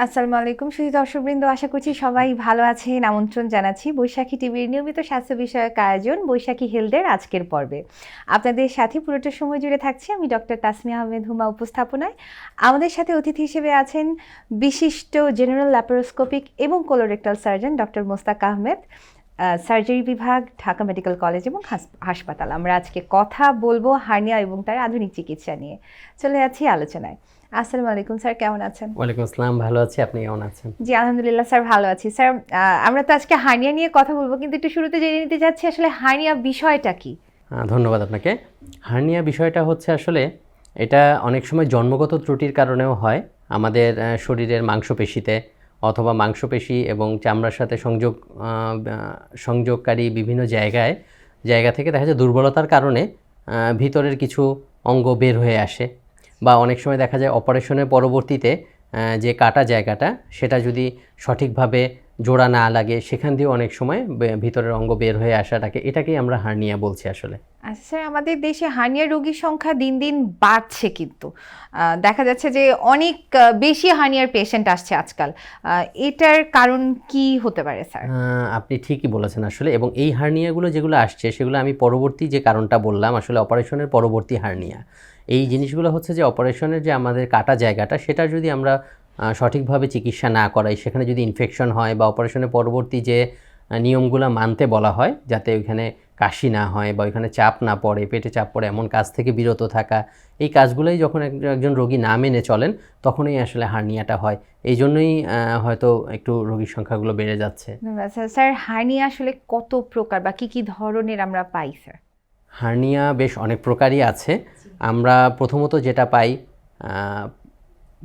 আসসালামু আলাইকুম শুধু দর্শকবৃন্দ, আশা করছি সবাই ভালো আছেন। আমন্ত্রণ জানাচ্ছি বৈশাখী টিভির নিয়মিত স্বাস্থ্য বিষয়ক আয়োজন বৈশাখী হেলদের আজকের পর্বে। আপনাদের সাথে পুরোটা সময় জুড়ে থাকছি আমি ডক্টর তাসমিয়া আহমেদ হুমা উপস্থাপনায়। আমাদের সাথে অতিথি হিসেবে আছেন বিশিষ্ট জেনারেল ল্যাপারোস্কোপিক এবং colorectal surgeon doctor Mostak Ahmed surgery বিভাগ, ঢাকা মেডিকেল কলেজ এবং হাস- হাসপাতাল। আমরা আজকে কথা বলব হার্নিয়া এবং তার আধুনিক চিকিৎসা নিয়ে। চলে যাচ্ছি আলোচনায়। আসসালামু আলাইকুম স্যার কেমন আছেন? ওয়ালাইকুম আসসালাম ভালো আছি। আপনি কেমন আছেন? জি আলহামদুলিল্লাহ স্যার ভালো আছি। স্যার আমরা তো আজকে হার্নিয়া নিয়ে কথা বলব কিন্তু একটু শুরুতে জেনে নিতে চাচ্ছি আসলে হার্নিয়া বিষয়টা কি? ধন্যবাদ আপনাকে। হার্নিয়া বিষয়টা হচ্ছে আসলে এটা অনেক সময় জন্মগত ত্রুটির কারণেও হয়। আমাদের শরীরের মাংসপেশিতে অথবা মাংসপেশি এবং চামড়ার সাথে সংযোগ সংযোগকারী বিভিন্ন জায়গায় জায়গা থেকে দেখা যায় দুর্বলতার কারণে ভিতরের কিছু অঙ্গ বের হয়ে আসে। বা অনেক সময় দেখা যায় অপারেশনের পরবর্তীতে যে কাটা জায়গাটা সেটা যদি সঠিকভাবে জোড়া না লাগে সেখান দিয়ে অনেক সময় ভিতরের অঙ্গ বের হয়ে আসাটাকে এটাকেই আমরা হার্নিয়া বলছি আসলে। আচ্ছা স্যার আমাদের দেশে হার্নিয়া রোগীর সংখ্যা দিন দিন বাড়ছে কিন্তু। দেখা যাচ্ছে যে অনেক বেশি হার্নিয়ার পেশেন্ট আসছে আজকাল। এটার কারণ কি হতে পারে স্যার? আপনি ঠিকই বলেছেন আসলে এবং এই হার্নিয়াগুলো যেগুলো আসছে সেগুলো আমি পরবর্তী যে কারণটা বললাম আসলে অপারেশনের পরবর্তী হার্নিয়া। এই জিনিসগুলো হচ্ছে যে অপারেশনের যে আমাদের কাটা জায়গাটা সেটা যদি আমরা সঠিকভাবে চিকিৎসা না করাই সেখানে যদি ইনফেকশন হয় বা অপারেশনের পরবর্তী যে নিয়মগুলো মানতে বলা হয় যাতে ওইখানে কাশি না হয় বা ওইখানে চাপ না পড়ে পেটে চাপ পড়ে এমন কাজ থেকে বিরত থাকা এই কাজগুলোই যখন এক- একজন রোগী না মেনে চলেন তখনই আসলে হার্নিয়াটা হয়। এই জন্যই হয়তো একটু রোগীর সংখ্যাগুলো বেড়ে যাচ্ছে। ধন্যবাদ, স্যার হার্নিয়া আসলে কত প্রকার বা কি কি ধরনের আমরা পাই স্যার? হার্নিয়া বেশ অনেক প্রকারই আছে। আমরা প্রথমত যেটা পাই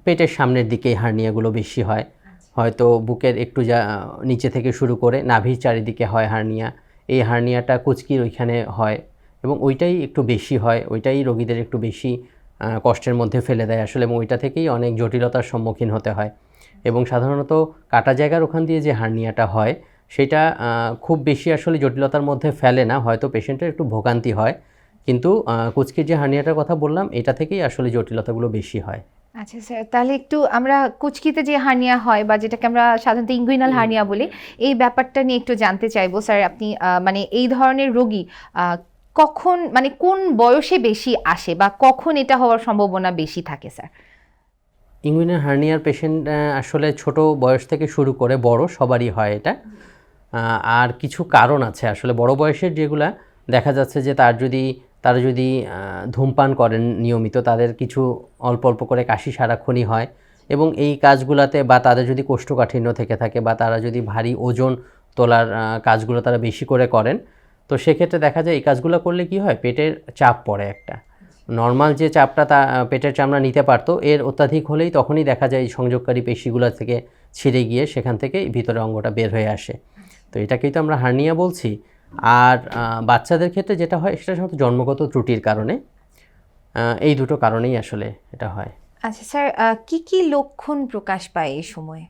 পেটের সামনের দিকে হার্নিয়াগুলো বেশি হয়। হয়তো বুকের একটু যা নিচে থেকে শুরু করে নাভির চারিদিকে হয় হার্নিয়া। এই হার্নিয়াটা কুচকির ওইখানে হয় এবং ওইটাই একটু বেশি হয় ওইটাই রোগীদের একটু বেশি কষ্টের মধ্যে ফেলে দেয় আসলে এবং ওইটা থেকেই অনেক জটিলতার সম্মুখীন হতে হয়। এবং সাধারণত কাটা জায়গার ওখান দিয়ে যে হার্নিয়াটা হয় সেটা খুব বেশি আসলে জটিলতার মধ্যে ফেলে না হয়তো পেশেন্টের একটু ভোগান্তি হয়। কিন্তু কুচকির যে হার্নিয়াটার কথা বললাম এটা থেকেই আসলে জটিলতাগুলো বেশি হয়। আচ্ছা স্যার তাহলে একটু আমরা কুচকিতে যে হার্নিয়া হয় বা যেটাকে আমরা সাধারণত ইঙ্গুইনাল হার্নিয়া বলি এই ব্যাপারটা নিয়ে একটু জানতে চাইব। স্যার আপনি মানে এই ধরনের রোগী কখন মানে কোন বয়সে বেশি আসে বা কখন এটা হওয়ার সম্ভাবনা বেশি থাকে স্যার? ইঙ্গুইনাল হার্নিয়ার পেশেন্ট আসলে ছোট বয়স থেকে শুরু করে বড় সবারই হয় এটা। আর কিছু কারণ আছে। আসলে বড় বয়সের যেগুলা দেখা যাচ্ছে যে তার যদি তারা যদি ধূমপান করেন নিয়মিত, তাদের কিছু অল্প অল্প করে কাশি সারাক্ষণই হয় এবং এই কাজগুলোতে বা তাদের যদি কোষ্ঠকাঠিন্য থেকে থাকে বা তারা যদি ভারী ওজন তোলার কাজগুলো তারা বেশি করে করেন, তো সেক্ষেত্রে দেখা যায় এই কাজগুলো করলে কি হয়? পেটের চাপ পড়ে একটা। নর্মাল যে চাপটা তা, পেটের চামড়া নিতে পারতো, এর অত্যাধিক হলেই তখনই দেখা যায় সংযোগকারী পেশিগুলো থেকে ছিঁড়ে গিয়ে সেখান থেকে ভিতরে অঙ্গটা বের হয়ে আসে। তো এটাকেই তো আমরা হার্নিয়া বলছি। আর বাচ্চাদের ক্ষেত্রে যেটা হয় সেটা সাধারণত জন্মগত ত্রুটির কারণে এই দুটো কারণেই আসলে এটা হয়। আচ্ছা স্যার কি কি লক্ষণ প্রকাশ পায় এই সময়?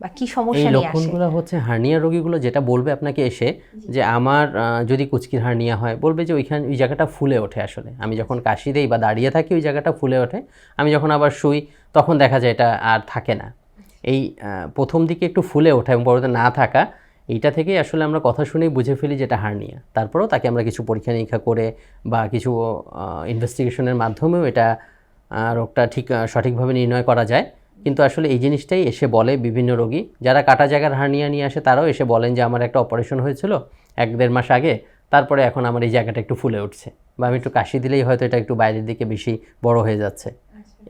বা কি এই সমস্যা আসে? লক্ষণগুলো হচ্ছে হার্নিয়া রোগীগুলো যেটা বলবে আপনাকে এসে যে আমার যদি কুচকির হার্নিয়া হয় বলবে যে ওইখানে ওই জায়গাটা ফুলে ওঠে আসলে। আমি যখন কাশি দেই বা দাঁড়িয়ে থাকি ওই জায়গাটা ফুলে ওঠে। আমি যখন আবার শুই তখন দেখা যায় এটা আর থাকে না। এই প্রথম দিকে একটু ফুলে ওঠা এবং পরবর্তীতে না থাকা এইটা থেকেই আসলে আমরা কথা শুনেই বুঝে ফেলি যেটা হার্নিয়া তারপরেও তাকে আমরা কিছু পরীক্ষা নিরীক্ষা করে বা কিছু ইনভেস্টিগেশনের মাধ্যমেও এটা রোগটা ঠিক সঠিকভাবে নির্ণয় করা যায়। কিন্তু আসলে এই জিনিসটাই এসে বলে বিভিন্ন রোগী। যারা কাটা জায়গার হার্নিয়া নিয়ে আসে তারাও এসে বলেন যে, আমার একটা অপারেশন হয়েছিল এক দেড় মাস আগে। তারপরে এখন আমার এই জায়গাটা একটু ফুলে উঠছে। বা, আমি একটু কাশি দিলেই হয়তো এটা একটু বাইরের দিকে বেশি বড় হয়ে যাচ্ছে।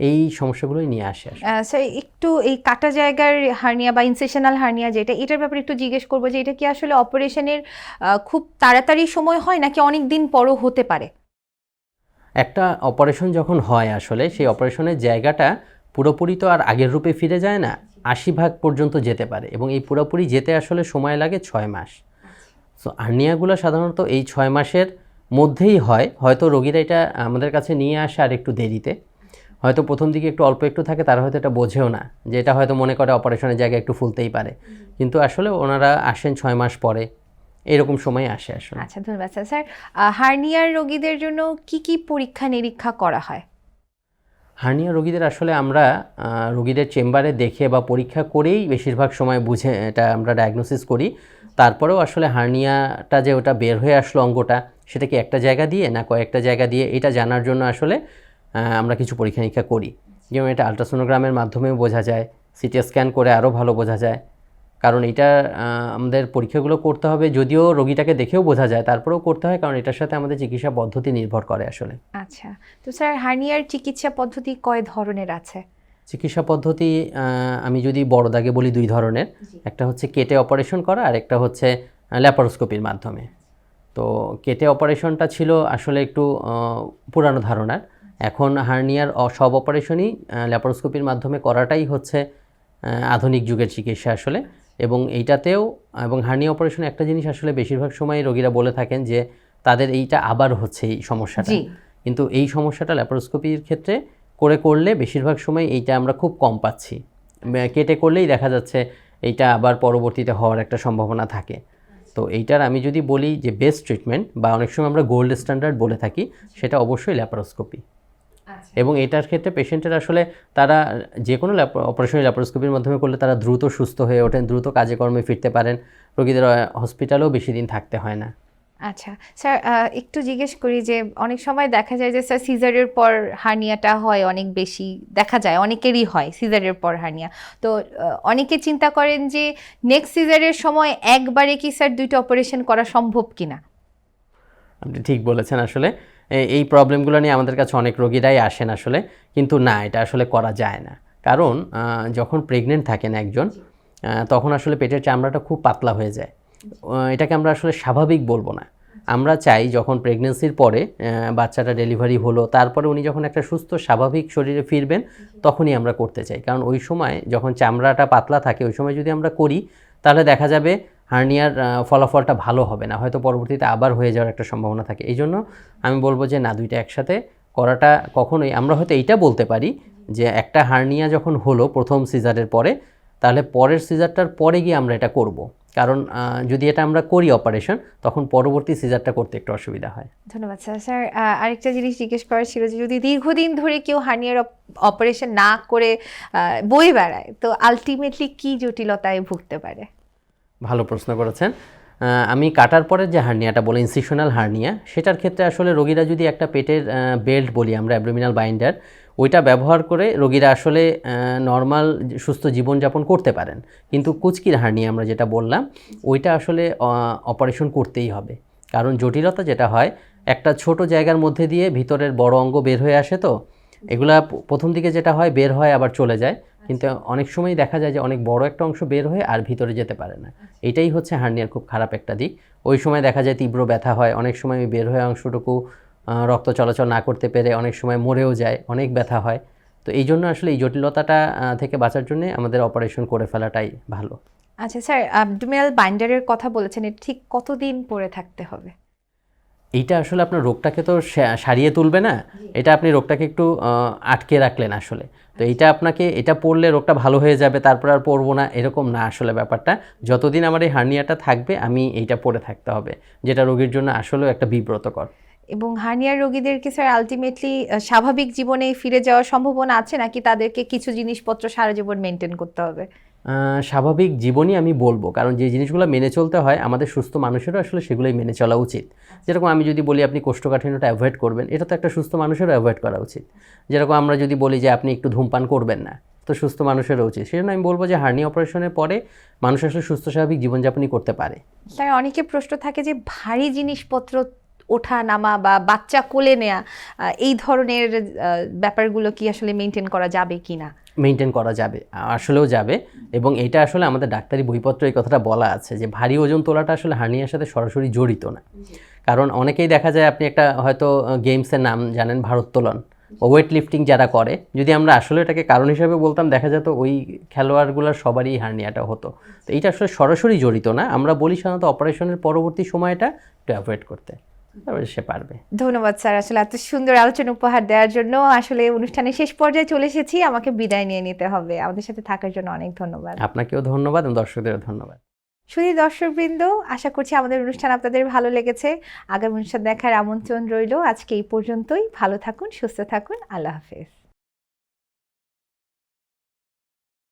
এই সমস্যাগুলোই নিয়ে আসে। স্যার একটু এই কাটা জায়গার হার্নিয়া বা ইনসেশনাল হার্নিয়া যেটা এটার ব্যাপারে একটু জিজ্ঞেস করব যে এটা কি আসলে অপারেশনের খুব তাড়াতাড়ি সময় হয় নাকি অনেক দিন পরও হতে পারে? একটা অপারেশন যখন হয় আসলে সেই অপারেশনের জায়গাটা পুরোপুরি তো আর আগের রূপে ফিরে যায় না আশি ভাগ পর্যন্ত যেতে পারে এবং এই পুরোপুরি যেতে আসলে সময় লাগে ছয় মাস। সো আর্নিয়াগুলো সাধারণত এই ছয় মাসের মধ্যেই হয় হয়তো রোগীরা এটা আমাদের কাছে নিয়ে আসে আর একটু দেরিতে। হয়তো প্রথম দিকে একটু অল্প একটু থাকে তারা হয়তো এটা বোঝেও না যে এটা হয়তো মনে করে অপারেশনের জায়গায় একটু ফুলতেই পারে। কিন্তু আসলে ওনারা আসেন ছয় মাস পরে এরকম সময় আসে আসলে। আচ্ছা ধন্যবাদ স্যার। স্যার হার্নিয়ার রোগীদের জন্য কি কি পরীক্ষা নিরীক্ষা করা হয়? হার্নিয়া রোগীদের আসলে আমরা রোগীদের চেম্বারে দেখে বা পরীক্ষা করেই বেশিরভাগ সময় বুঝে এটা আমরা ডায়াগনোসিস করি। তারপরেও আসলে হার্নিয়াটা যে ওটা বের হয়ে আসলো অঙ্গটা সেটা কি একটা জায়গা দিয়ে না কয়েকটা জায়গা দিয়ে এটা জানার জন্য আসলে আমরা কিছু পরীক্ষা নিরীক্ষা করি। যেমন এটা আলট্রাসোনোগ্রামের মাধ্যমেও বোঝা যায় সিটি স্ক্যান করে আরও ভালো বোঝা যায়। কারণ এটা আমাদের পরীক্ষাগুলো করতে হবে যদিও রোগীটাকে দেখেও বোঝা যায় তারপরেও করতে হয় কারণ এটার সাথে আমাদের চিকিৎসা পদ্ধতি নির্ভর করে আসলে। আচ্ছা তো স্যার হার্নিয়ার চিকিৎসা পদ্ধতি কয় ধরনের আছে? চিকিৎসা পদ্ধতি আমি যদি বড় দাগে বলি দুই ধরনের। একটা হচ্ছে কেটে অপারেশন করা আর একটা হচ্ছে ল্যাপারোস্কোপির মাধ্যমে। তো কেটে অপারেশনটা ছিল আসলে একটু পুরানো ধারণার। এখন হার্নিয়ার সব অপারেশনই ল্যাপারোস্কোপির মাধ্যমে করাটাই হচ্ছে আধুনিক যুগের চিকিৎসা আসলে। এবং এইটাতেও এবং হার্নিয়া অপারেশন একটা জিনিস আসলে বেশিরভাগ সময় রোগীরা বলে থাকেন যে তাদের এইটা আবার হচ্ছে এই সমস্যাটা। কিন্তু এই সমস্যাটা ল্যাপারোস্কোপির ক্ষেত্রে করে করলে বেশিরভাগ সময় এইটা আমরা খুব কম পাচ্ছি। কেটে করলেই দেখা যাচ্ছে এইটা আবার পরবর্তীতে হওয়ার একটা সম্ভাবনা থাকে। তো এইটার আমি যদি বলি যে বেস্ট ট্রিটমেন্ট বা অনেক সময় আমরা গোল্ড স্ট্যান্ডার্ড বলে থাকি সেটা অবশ্যই ল্যাপারোস্কোপি। এবং এটার ক্ষেত্রে পেশেন্টের আসলে তারা যে কোনো অপারেশনের ল্যাপারোস্কোপির মাধ্যমে করলে তারা দ্রুত সুস্থ হয়ে ওঠেন দ্রুত কাজে কর্মে ফিরতে পারেন। রোগীদের হসপিটালেও বেশি দিন থাকতে হয় না। আচ্ছা স্যার একটু জিজ্ঞেস করি যে অনেক সময় দেখা যায় যে স্যার সিজারের পর হার্নিয়াটা হয় অনেক বেশি দেখা যায় অনেকেরই হয় সিজারের পর হার্নিয়া। তো অনেকে চিন্তা করেন যে নেক্সট সিজারের সময় একবারে কি স্যার দুইটা অপারেশন করা সম্ভব কিনা? আপনি ঠিক বলেছেন আসলে। এই প্রবলেমগুলো নিয়ে আমাদের কাছে অনেক রোগীরাই আসেন আসলে, কিন্তু না, এটা আসলে করা যায় না। কারণ যখন প্রেগনেন্ট থাকেন একজন তখন আসলে পেটের চামড়াটা খুব পাতলা হয়ে যায়। এটাকে আমরা আসলে স্বাভাবিক বলব না। আমরা চাই যখন প্রেগনেন্সির পরে বাচ্চাটা ডেলিভারি হলো, তারপরে উনি যখন একটা সুস্থ, স্বাভাবিক শরীরে ফিরবেন, তখনই আমরা করতে চাই। কারণ ওই সময় যখন চামড়াটা পাতলা থাকে, ওই সময় যদি আমরা করি, তাহলে দেখা যাবে হার্নিয়ার ফলাফলটা ভালো হবে না, হয়তো পরবর্তীতে আবার হয়ে যাওয়ার একটা সম্ভাবনা থাকে। এই জন্য আমি বলব যে, না, দুইটা একসাথে করাটা কখনোই, আমরা হয়তো এইটা বলতে পারি যে, একটা হার্নিয়া যখন হলো প্রথম সিজারের পরে, তাহলে পরের সিজারটার পরে গিয়ে আমরা এটা করব। কারণ যদি এটা আমরা করি অপারেশন, তখন পরবর্তী সিজারটা করতে একটু অসুবিধা হয়। ধন্যবাদ, স্যার। স্যার আরেকটা জিনিস জিজ্ঞেস করার ছিল যে, যদি দীর্ঘদিন ধরে কেউ হার্নিয়ার অপারেশন না করে বয়ে বেড়ায়, তো আলটিমেটলি কি জটিলতায় ভুগতে পারে? ভালো প্রশ্ন করেছেন। আমি কাটার পরে যে হার্নিয়াটা বলে ইনসিশনাল হার্নিয়া, সেটার ক্ষেত্রে আসলে রোগীরা যদি একটা পেটের বেল্ট বলি আমরা অ্যাবডোমিনাল বাইন্ডার ওইটা ব্যবহার করে রোগীরা আসলে নর্মাল সুস্থ জীবনযাপন করতে পারেন। কিন্তু কুচকির হার্নিয়া আমরা যেটা বললাম, ওইটা আসলে অপারেশন করতেই হবে। কারণ জটিলতা যেটা হয়, একটা ছোট জায়গার মধ্যে দিয়ে ভিতরের বড় অঙ্গ বের হয়ে আসে তো, এগুলা প্রথম দিকে যেটা হয়, বের হয়, আবার চলে যায়। কিন্তু অনেক সময় দেখা যায় যে অনেক বড় একটা অংশ বের হয়ে আর ভিতরে যেতে পারে না। এটাই হচ্ছে হার্নিয়ার খুব খারাপ একটা দিক। ওই সময় দেখা যায় তীব্র ব্যথা হয় অনেক সময় ওই বের হয়ে অংশটুকু রক্ত চলাচল না করতে পেরে অনেক সময় মরেও যায় অনেক ব্যথা হয়। তো এই জন্য আসলে এই জটিলতাটা থেকে বাঁচার জন্য আমাদের অপারেশন করে ফেলাটাই ভালো। আচ্ছা স্যার অ্যাবডোমিনাল বাইন্ডারের কথা বলেছেন এটা ঠিক কতদিন পরে থাকতে হবে? এইটা আসলে আপনার রোগটাকে তো সারিয়ে তুলবে না। এটা আপনি রোগটাকে একটু আটকে রাখলেন আসলে। তো এইটা আপনাকে এটা পড়লে রোগটা ভালো হয়ে যাবে তারপর আর পড়ব না এরকম না আসলে ব্যাপারটা। যতদিন আমার এই হার্নিয়াটা থাকবে আমি এইটা পড়ে থাকতে হবে যেটা রোগীর জন্য আসলেও একটা বিব্রতকর। এবং হার্নিয়ার রোগীদেরকে স্যার আলটিমেটলি স্বাভাবিক জীবনে ফিরে যাওয়ার সম্ভাবনা আছে নাকি তাদেরকে কিছু জিনিসপত্র সারা জীবন মেনটেন করতে হবে? স্বাভাবিক জীবনই আমি বলব। কারণ যে জিনিসগুলো মেনে চলতে হয় আমাদের সুস্থ মানুষেরও আসলে সেগুলোই মেনে চলা উচিত। যেরকম আমি যদি বলি আপনি কোষ্ঠকাঠিন্যটা অ্যাভয়েড করবেন এটা তো একটা সুস্থ মানুষেরও অ্যাভয়েড করা উচিত। যেরকম আমরা যদি বলি যে আপনি একটু ধূমপান করবেন না তো সুস্থ মানুষেরও উচিত। সেজন্য আমি বলব যে হার্নি অপারেশনের পরে মানুষ আসলে সুস্থ স্বাভাবিক জীবনযাপনই করতে পারে। স্যার অনেকে প্রশ্ন থাকে যে ভারী জিনিসপত্র ওঠা নামা বা বাচ্চা কোলে নেয়া এই ধরনের ব্যাপারগুলো কি আসলে মেনটেন করা যাবে কি না মেনটেন করা যাবে আসলেও যাবে এবং এটা আসলে আমাদের ডাক্তারি বইপত্র এই কথাটা বলা আছে যে ভারী ওজন তোলাটা আসলে হার্নিয়ার সাথে সরাসরি জড়িত না। কারণ অনেকেই দেখা যায় আপনি একটা হয়তো গেমসের নাম জানেন ভারোত্তোলন। ওয়েট লিফটিং যারা করে যদি আমরা আসলে এটাকে কারণ হিসাবে বলতাম দেখা যেত ওই খেলোয়াড়গুলোর সবারই হার্নিয়াটা হতো। তো এইটা আসলে সরাসরি জড়িত না আমরা বলি সাধারণত অপারেশনের পরবর্তী সময়টা একটু অ্যাভয়েড করতে। সে পারবে। ধন্যবাদ স্যার আসলে এত সুন্দর আলোচনা উপহার দেওয়ার জন্য আসলে অনুষ্ঠানের শেষ পর্যায়ে চলে এসেছি আমাকে বিদায় নিয়ে নিতে হবে। আমাদের সাথে থাকার জন্য অনেক ধন্যবাদ। আপনাকেও ধন্যবাদ এবং দর্শকদেরও ধন্যবাদ। শুধু দর্শকবৃন্দ আশা করছি আমাদের অনুষ্ঠান আপনাদের ভালো লেগেছে। আগামী অনুষ্ঠান দেখার আমন্ত্রণ রইল আজকে এই পর্যন্তই। ভালো থাকুন সুস্থ থাকুন। আল্লাহ হাফেজ।